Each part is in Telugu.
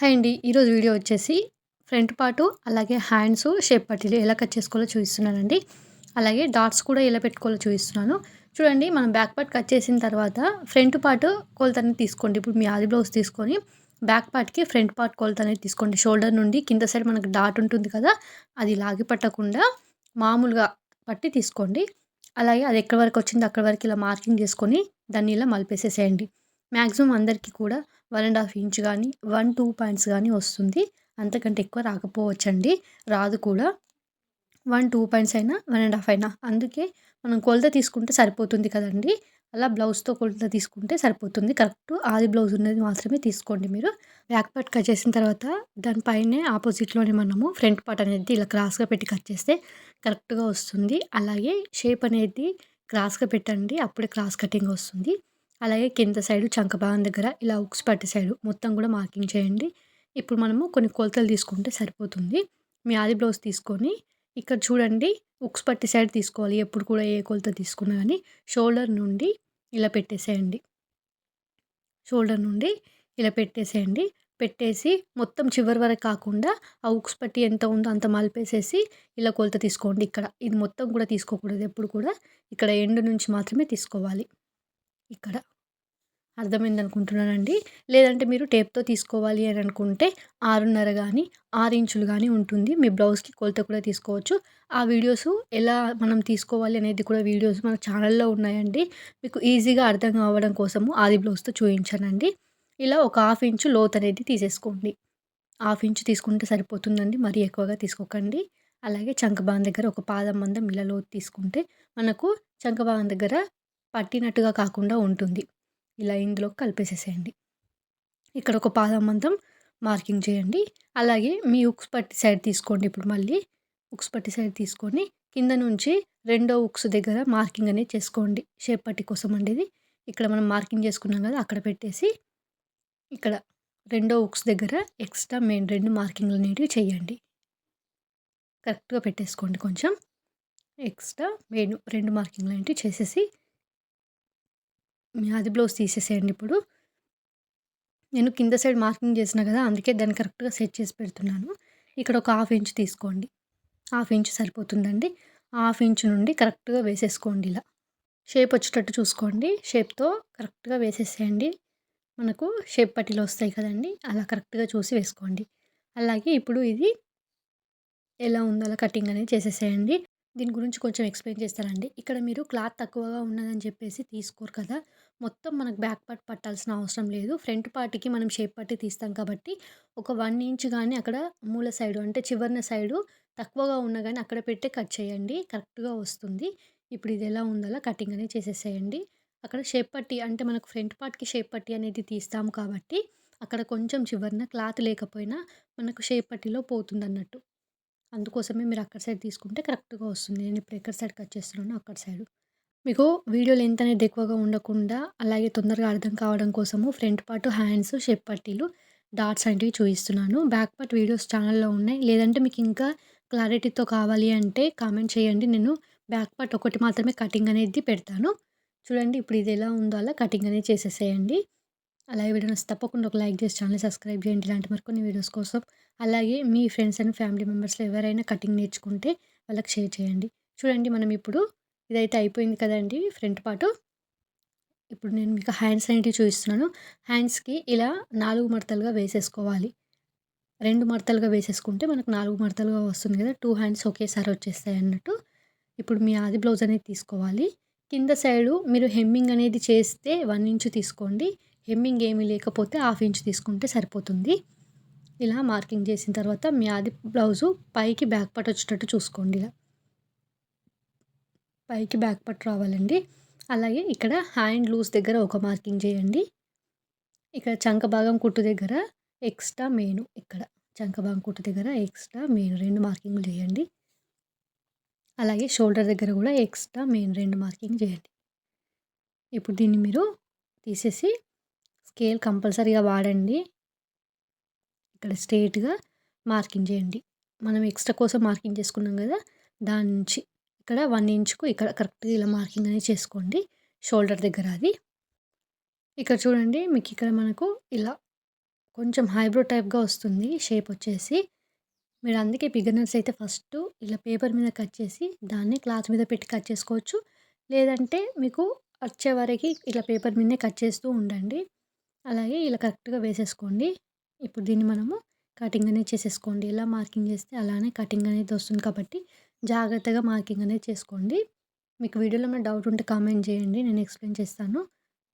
హాయ్ అండి. ఈరోజు వీడియో వచ్చేసి ఫ్రంట్ పార్టు అలాగే హ్యాండ్స్ షేప్ పట్టీలు ఎలా కట్ చేసుకోవాలో చూపిస్తున్నానండి. అలాగే డాట్స్ కూడా ఎలా పెట్టుకోవాలో చూపిస్తున్నాను. చూడండి మనం బ్యాక్ పార్ట్ కట్ చేసిన తర్వాత ఫ్రంట్ పార్ట్ కొలత అనేది తీసుకోండి. ఇప్పుడు మీ ఆది బ్లౌజ్ తీసుకొని బ్యాక్ పార్ట్కి ఫ్రంట్ పార్ట్ కొలత అనేది తీసుకోండి. షోల్డర్ నుండి కింద సైడ్ మనకు డాట్ ఉంటుంది కదా అది లాగి పట్టకుండా మామూలుగా పట్టి తీసుకోండి. అలాగే అది ఎక్కడి వరకు వచ్చిందో అక్కడి వరకు ఇలా మార్కింగ్ చేసుకొని దాన్ని ఇలా మలిపేసేసేయండి. మ్యాక్సిమం అందరికీ కూడా వన్ అండ్ హాఫ్ ఇంచ్ కానీ వన్ టూ పాయింట్స్ కానీ వస్తుంది. అంతకంటే ఎక్కువ రాకపోవచ్చండి. రాదు కూడా. వన్ టూ పాయింట్స్ అయినా వన్ అండ్ హాఫ్ అయినా. అందుకే మనం కొలత తీసుకుంటే సరిపోతుంది కదండి. అలా బ్లౌజ్తో కొలత తీసుకుంటే సరిపోతుంది. కరెక్ట్ ఆది బ్లౌజ్ ఉన్నది మాత్రమే తీసుకోండి మీరు. బ్యాక్ పార్ట్ కట్ చేసిన తర్వాత దానిపైనే ఆపోజిట్లోనే మనము ఫ్రంట్ పార్ట్ అనేది ఇలా క్రాస్గా పెట్టి కట్ చేస్తే కరెక్ట్గా వస్తుంది. అలాగే షేప్ అనేది క్రాస్గా పెట్టండి. అప్పుడే క్రాస్ కటింగ్ వస్తుంది. అలాగే కింద సైడు చంకభాగం దగ్గర ఇలా ఉక్స్ పట్టి సైడు మొత్తం కూడా మార్కింగ్ చేయండి. ఇప్పుడు మనము కొన్ని కొలతలు తీసుకుంటే సరిపోతుంది. మీ ఆది బ్లౌజ్ తీసుకొని ఇక్కడ చూడండి ఉక్స్ పట్టి సైడ్ తీసుకోవాలి. ఎప్పుడు కూడా ఏ కొలత తీసుకున్నా కానీ షోల్డర్ నుండి ఇలా పెట్టేసేయండి. షోల్డర్ నుండి ఇలా పెట్టేసేయండి. పెట్టేసి మొత్తం చివరి వరకు కాకుండా ఆ ఉక్స్ పట్టి ఎంత ఉందో అంత మలిపేసేసి ఇలా కొలత తీసుకోండి. ఇక్కడ ఇది మొత్తం కూడా తీసుకోకూడదు. ఎప్పుడు కూడా ఇక్కడ ఎండు నుంచి మాత్రమే తీసుకోవాలి. ఇక్కడ అర్థమైంది అనుకుంటున్నానండి లేదంటే మీరు టేప్తో తీసుకోవాలి అని అనుకుంటే ఆరున్నర కానీ ఆరు ఇంచులు కానీ ఉంటుంది. మీ బ్లౌజ్కి కొలత కూడా తీసుకోవచ్చు. ఆ వీడియోస్ ఎలా మనం తీసుకోవాలి అనేది కూడా వీడియోస్ మన ఛానల్లో ఉన్నాయండి. మీకు ఈజీగా అర్థం కావడం కోసము ఆది బ్లౌజ్తో చూపించానండి ఇలా ఒక హాఫ్ ఇంచు లోత్ అనేది తీసేసుకోండి. హాఫ్ ఇంచు తీసుకుంటే సరిపోతుందండి. మరీ ఎక్కువగా తీసుకోకండి. అలాగే చంకబాన్ దగ్గర ఒక పాదం మందం ఇలా లోతు తీసుకుంటే మనకు చంకబాన్ దగ్గర పట్టినట్టుగా కాకుండా ఉంటుంది. ఇలా ఇందులో కలిపేసేసేయండి. ఇక్కడ ఒక పాదం మార్కింగ్ చేయండి. అలాగే మీ ఉక్స్ పట్టి సైడ్ తీసుకోండి. ఇప్పుడు మళ్ళీ ఉక్స్ పట్టి సైడ్ తీసుకొని కింద నుంచి రెండో ఉక్స్ దగ్గర మార్కింగ్ అనేది చేసుకోండి. షేప్ పట్టి కోసం అండి ఇది. ఇక్కడ మనం మార్కింగ్ చేసుకున్నాం కదా అక్కడ పెట్టేసి ఇక్కడ రెండో ఉక్స్ దగ్గర ఎక్స్ట్రా మెయిన్ రెండు మార్కింగ్లు అనేటివి చేయండి. కరెక్ట్గా పెట్టేసుకోండి కొంచెం. ఎక్స్ట్రా మెయిన్ రెండు మార్కింగ్లు అనేవి చేసేసి మీ బ్లౌజ్ తీసేసేయండి ఇప్పుడు. నేను కింద సైడ్ మార్కింగ్ చేసిన కదా అందుకే దాన్ని కరెక్ట్గా సెట్ చేసి పెడుతున్నాను. ఇక్కడ ఒక హాఫ్ ఇంచ్ తీసుకోండి. హాఫ్ ఇంచ్ సరిపోతుందండి. హాఫ్ ఇంచ్ నుండి కరెక్ట్గా వేసేసుకోండి ఇలా. షేప్ వచ్చేటట్టు చూసుకోండి. షేప్తో కరెక్ట్గా వేసేసేయండి. మనకు షేప్ పట్టీలు వస్తాయి కదండి అలా కరెక్ట్గా చూసి వేసుకోండి. అలాగే ఇప్పుడు ఇది ఎలా ఉందో అలా కటింగ్ అనేది చేసేసేయండి. దీని గురించి కొంచెం ఎక్స్ప్లెయిన్ చేస్తానండి. ఇక్కడ మీరు క్లాత్ తక్కువగా ఉన్నదని చెప్పేసి తీసుకోరు కదా! మొత్తం మనకు బ్యాక్ పార్ట్ పట్టాల్సిన అవసరం లేదు. ఫ్రంట్ పార్ట్కి మనం షేప్ పట్టి తీస్తాం కాబట్టి ఒక వన్ ఇంచ్ కానీ అక్కడ మూల సైడు అంటే చివరిన సైడు తక్కువగా ఉన్నా కానీ అక్కడ పెట్టే కట్ చేయండి. కరెక్ట్గా వస్తుంది. ఇప్పుడు ఇది ఎలా ఉందో కటింగ్ అనేది చేసేసేయండి. అక్కడ షేప్ పట్టి అంటే మనకు ఫ్రంట్ పార్ట్కి షేప్ పట్టి అనేది తీస్తాం కాబట్టి అక్కడ కొంచెం చివరిన క్లాత్ లేకపోయినా మనకు షేప్ పట్టిలో పోతుంది అన్నట్టు అందుకోసమే మీరు అక్కడ సైడ్ తీసుకుంటే కరెక్ట్గా వస్తుంది. నేను ఇప్పుడు ఎక్కడ సైడ్ కట్ చేస్తున్నానో అక్కడ సైడ్. మీకు వీడియో లెంత్ అనేది ఎక్కువగా ఉండకుండా అలాగే తొందరగా అర్థం కావడం కోసము ఫ్రంట్ పార్ట్ హ్యాండ్స్ షేప్ పట్టీలు డాట్స్ అనేవి చూపిస్తున్నాను. బ్యాక్ పార్ట్ వీడియోస్ ఛానల్లో ఉన్నాయి. లేదంటే మీకు ఇంకా క్లారిటీతో కావాలి అంటే కామెంట్ చేయండి. నేను బ్యాక్ పార్ట్ ఒకటి మాత్రమే కటింగ్ అనేది పెడతాను. చూడండి ఇప్పుడు ఇది ఎలా ఉందో అలా కటింగ్ అనేది చేసేసేయండి. అలాగే వీడియోస్ తప్పకుండా ఒక లైక్ చేసి ఛానల్ సబ్స్క్రైబ్ చేయండి. ఇలాంటి మరికొన్ని వీడియోస్ కోసం అలాగే మీ ఫ్రెండ్స్ అండ్ ఫ్యామిలీ మెంబర్స్లో ఎవరైనా కటింగ్ నేర్చుకుంటే వాళ్ళకి షేర్ చేయండి. చూడండి మనం ఇప్పుడు ఇదైతే అయిపోయింది కదండి ఫ్రంట్ పార్ట్. ఇప్పుడు నేను మీకు హ్యాండ్స్ అనేటివి చూపిస్తున్నాను. హ్యాండ్స్కి ఇలా నాలుగు మడతలుగా వేసేసుకోవాలి. రెండు మడతలుగా వేసేసుకుంటే మనకు నాలుగు మడతలుగా వస్తుంది కదా. టూ హ్యాండ్స్ ఒకేసారి వచ్చేస్తాయి అన్నట్టు. ఇప్పుడు మీ ఆది బ్లౌజ్ అనేది తీసుకోవాలి. కింద సైడు మీరు హెమ్మింగ్ అనేది చేస్తే వన్ ఇంచు తీసుకోండి. హెమ్మింగ్ ఏమీ లేకపోతే హాఫ్ ఇంచ్ తీసుకుంటే సరిపోతుంది. ఇలా మార్కింగ్ చేసిన తర్వాత మీ ఆది బ్లౌజు పైకి బ్యాక్ పట్ వచ్చేటట్టు చూసుకోండి ఇలా. పైకి బ్యాక్ పట్ రావాలండి. అలాగే ఇక్కడ హ్యాండ్ లూజ్ దగ్గర ఒక మార్కింగ్ చేయండి. ఇక్కడ చంక భాగం కుట్టు దగ్గర ఎక్స్ట్రా మెయిన్ ఇక్కడ చంక భాగం కుట్టు దగ్గర ఎక్స్ట్రా మెయిన్ రెండు మార్కింగ్లు చేయండి. అలాగే షోల్డర్ దగ్గర కూడా ఎక్స్ట్రా మెయిన్ రెండు మార్కింగ్ చేయండి. ఇప్పుడు దీన్ని మీరు తీసేసి స్కేల్ కంపల్సరీగా వాడండి. ఇక్కడ స్ట్రేట్గా మార్కింగ్ చేయండి మనం ఎక్స్ట్రా కోసం మార్కింగ్ చేసుకున్నాం కదా దాని నుంచి ఇక్కడ వన్ ఇంచ్కు ఇక్కడ కరెక్ట్గా ఇలా మార్కింగ్ అనేది చేసుకోండి షోల్డర్ దగ్గర అది ఇక్కడ చూడండి మీకు ఇక్కడ మనకు ఇలా కొంచెం హైబ్రో టైప్‌గా వస్తుంది షేప్ వచ్చేసి. మీరు అందుకే బిగినర్స్ అయితే ఫస్ట్ ఇలా పేపర్ మీద కట్ చేసి, దాన్ని క్లాత్ మీద పెట్టి కట్ చేసుకోవచ్చు. లేదంటే మీకు వచ్చే వరకి ఇలా పేపర్ మీదనే కట్ చేస్తూ ఉండండి. అలాగే ఇలా కరెక్ట్‌గా వేసేసుకోండి. ఇప్పుడు దీన్ని మనము కటింగ్ అనేది చేసేసుకోండి. ఎలా మార్కింగ్ చేస్తే అలానే కటింగ్ అనేది వస్తుంది కాబట్టి జాగ్రత్తగా మార్కింగ్ అనేది చేసుకోండి. మీకు వీడియోలో ఏమైనా డౌట్ ఉంటే కామెంట్ చేయండి. నేను ఎక్స్‌ప్లెయిన్ చేస్తాను.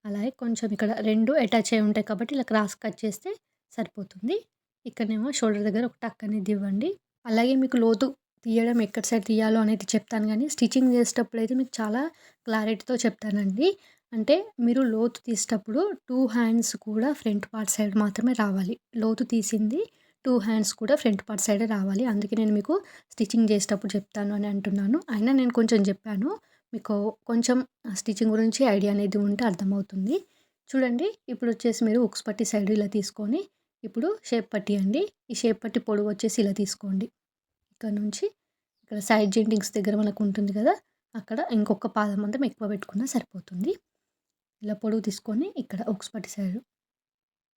అలాగే కొంచెం ఇక్కడ రెండు అటాచ్ అయ్యి ఉంటాయి కాబట్టి ఇలా క్రాస్ కట్ చేస్తే సరిపోతుంది. ఇక్కడనేమో షోల్డర్ దగ్గర ఒక టక్ అనేది ఇవ్వండి. అలాగే మీకు లోతు తీయడం ఎక్కడ సైడ్ తీయాలో అనేది చెప్తాను కానీ స్టిచ్చింగ్ చేసేటప్పుడు అయితే మీకు చాలా క్లారిటీతో చెప్తానండి. అంటే మీరు లోతు తీసేటప్పుడు టూ హ్యాండ్స్ కూడా ఫ్రంట్ పార్ట్ సైడ్ మాత్రమే రావాలి. లోతు తీసింది టూ హ్యాండ్స్ కూడా ఫ్రంట్ పార్ట్ సైడ్ రావాలి. అందుకే నేను మీకు స్టిచ్చింగ్ చేసేటప్పుడు చెప్తాను అని అంటున్నాను. అయినా నేను కొంచెం చెప్పాను. మీకు కొంచెం స్టిచ్చింగ్ గురించి ఐడియా అనేది ఉంటే అర్థమవుతుంది. చూడండి ఇప్పుడు వచ్చేసి మీరు ఉక్స్ పట్టి సైడ్ ఇలా తీసుకొని, ఇప్పుడు షేప్ పట్టి అండి. ఈ షేప్ పట్టి పొడవు వచ్చేసి ఇలా తీసుకోండి. ఇక్కడ నుంచి ఇక్కడ సైడ్ జెంటింగ్స్ దగ్గర మనకు ఉంటుంది కదా! అక్కడ ఇంకొక పాదం అంతా ఎక్కువ పెట్టుకున్నా సరిపోతుంది. ఇలా పొడవు తీసుకొని ఇక్కడ ఒక్స్ పట్టి సైడ్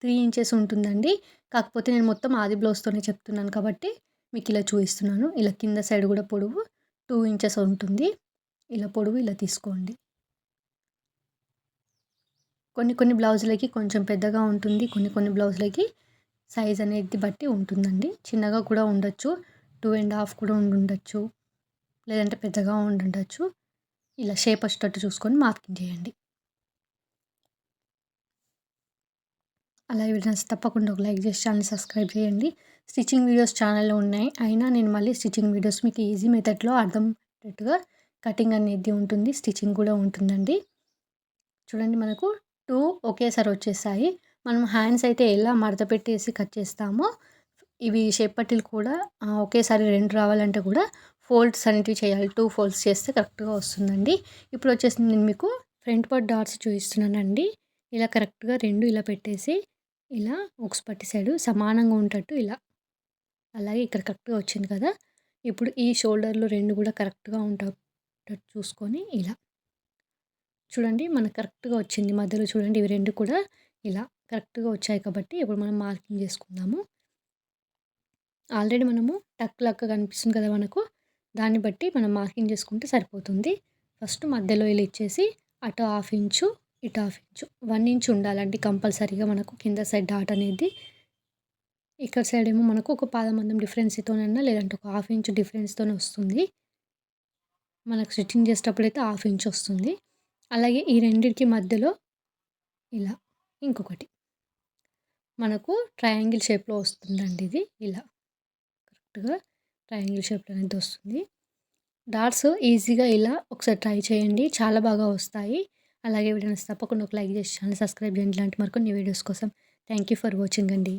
త్రీ ఇంచెస్ ఉంటుందండి. కాకపోతే నేను మొత్తం ఆది బ్లౌజ్‌తోనే చెప్తున్నాను కాబట్టి మీకు ఇలా చూపిస్తున్నాను. ఇలా కింద సైడ్ కూడా పొడవు టూ ఇంచెస్ ఉంటుంది. ఇలా పొడవు ఇలా తీసుకోండి. కొన్ని కొన్ని బ్లౌజులకి కొంచెం పెద్దగా ఉంటుంది. కొన్ని కొన్ని బ్లౌజులకి సైజ్ అనేది బట్టి ఉంటుందండి. చిన్నగా కూడా ఉండొచ్చు. టూ అండ్ హాఫ్ కూడా ఉండుండొచ్చు. లేదంటే పెద్దగా ఉండుండొచ్చు. ఇలా షేప్ వచ్చేటట్టు చూసుకొని మార్కింగ్ చేయండి. అలా వీడియోస్ తప్పకుండా ఒక లైక్ చేసి ఛానల్ సబ్స్క్రైబ్ చేయండి. స్టిచ్చింగ్ వీడియోస్ ఛానల్‌లో ఉన్నాయి. అయినా నేను మళ్ళీ స్టిచ్చింగ్ వీడియోస్ మీకు ఈజీ మెథడ్‌లో అర్థమయ్యేటట్టుగా కటింగ్ అనేది ఉంటుంది. స్టిచ్చింగ్ కూడా ఉంటుందండి. చూడండి మనకు టూ ఒకేసారి వచ్చేసాయి. మనం హ్యాండ్స్ అయితే ఎలా మడత పెట్టేసి కట్ చేస్తామో, ఇవి షేప్ పట్టీలు కూడా ఒకేసారి రెండు రావాలంటే కూడా ఫోల్డ్స్ అనేటివి చేయాలి. టూ ఫోల్డ్స్ చేస్తే కరెక్ట్‌గా వస్తుందండి. ఇప్పుడు వచ్చేసి నేను మీకు ఫ్రంట్ పార్ట్ డాట్స్ చూపిస్తున్నానండి. ఇలా కరెక్ట్‌గా రెండు ఇలా పెట్టేసి, ఇలా ఉక్స్ పట్టి సైడు సమానంగా ఉండేటట్టు ఇలా. అలాగే ఇక్కడ కరెక్ట్‌గా వచ్చింది కదా! ఇప్పుడు ఈ షోల్డర్లు రెండు కూడా కరెక్ట్‌గా ఉండేటట్టు చూసుకొని ఇలా. చూడండి మనకు కరెక్ట్‌గా వచ్చింది. మధ్యలో చూడండి ఇవి రెండు కూడా ఇలా కరెక్ట్‌గా వచ్చాయి కాబట్టి ఇప్పుడు మనం మార్కింగ్ చేసుకుందాము. ఆల్రెడీ మనము టక్ లక్క కనిపిస్తుంది కదా మనకు. దాన్ని బట్టి మనం మార్కింగ్ చేసుకుంటే సరిపోతుంది. ఫస్ట్ మధ్యలో ఇలా ఇచ్చేసి అటు హాఫ్ ఇంచు, ఇటు హాఫ్ ఇంచు వన్ ఇంచ్ ఉండాలండి కంపల్సరీగా మనకు కింద సైడ్ డాట్ అనేది. ఇక్కడ సైడ్ ఏమో మనకు ఒక పాదమందం డిఫరెన్స్తోనైనా లేదంటే ఒక హాఫ్ ఇంచ్ డిఫరెన్స్‌తోనే వస్తుంది. మనకు స్టిచ్చింగ్ చేసేటప్పుడైతే హాఫ్ ఇంచ్ వస్తుంది. అలాగే ఈ రెండింటికి మధ్యలో ఇలా ఇంకొకటి. మనకు ట్రయాంగిల్ షేప్‌లో వస్తుందండి ఇది. ఇలా కరెక్ట్‌గా ట్రయాంగిల్ షేప్‌లో అనేది వస్తుంది. డాట్స్ ఈజీగా ఇలా ఒకసారి ట్రై చేయండి. చాలా బాగా వస్తాయి. అలాగే వీడియోని తప్పకుండా ఒక లైక్ చేసి ఛానల్ సబ్స్క్రైబ్ చేయండి. ఇలాంటి మరికొన్ని వీడియోస్ కోసం థ్యాంక్ యూ ఫర్ వాచింగ్ అండి.